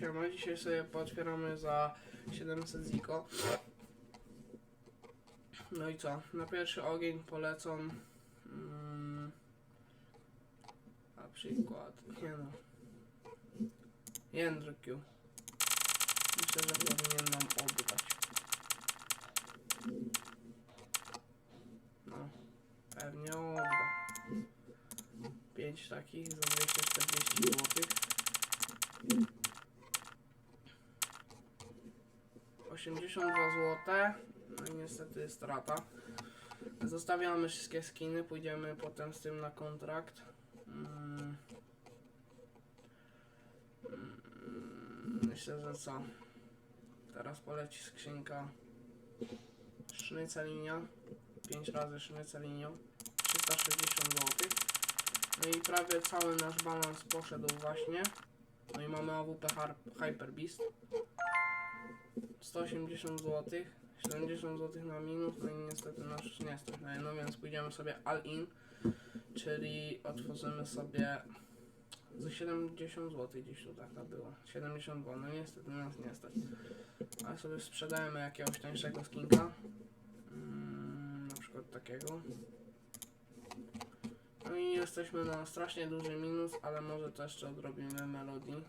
siema, dzisiaj sobie pootwieramy za 700 ziko. No i co? Na pierwszy ogień polecą mm, na przykład, nie no, Jędrkiu. Myślę, że powinien nam oddać. No, pewnie odda. 5 takich za 240 zł. 82 zł. No i niestety strata. Zostawiamy wszystkie skiny, pójdziemy potem z tym na kontrakt. Mm. Mm, Myślę, że co? Teraz poleci skrzynka sznycelinia. 5 razy sznycelinią. 360 zł. No i prawie cały nasz balans poszedł właśnie. No i mamy AWP Hyper Beast. 180 zł. 70 zł na minus, no i niestety nasz nie stać na jedno, więc pójdziemy sobie all in, czyli otworzymy sobie za 70 zł gdzieś tu taka było. 72, no niestety nas nie stać. Ale sobie sprzedajemy jakiegoś tańszego skinka. Mm, na przykład takiego. No i jesteśmy na strasznie duży minus, ale może to jeszcze odrobimy melodii.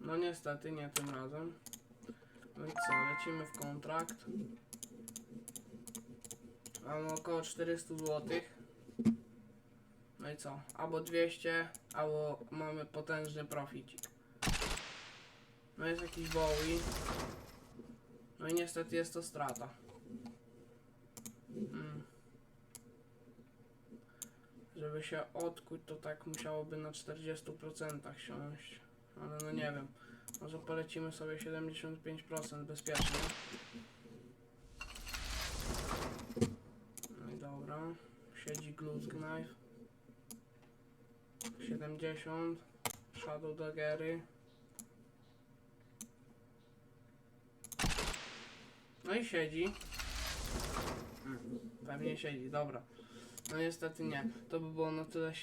No niestety nie tym razem. No i co, lecimy w kontrakt. Mamy około 400 zł. No i co, albo 200, albo mamy potężny proficik. No jest jakiś Bowie. No i niestety jest to strata. Mm. Żeby się odkuć, to tak musiałoby na 40% siąść. Ale no nie wiem. Może polecimy sobie 75% bezpiecznie. No i dobra. Siedzi Glue Knife. 70. Shadow Daggery. No i siedzi. Mm, Pewnie siedzi, dobra. No niestety nie. To by było na tyle.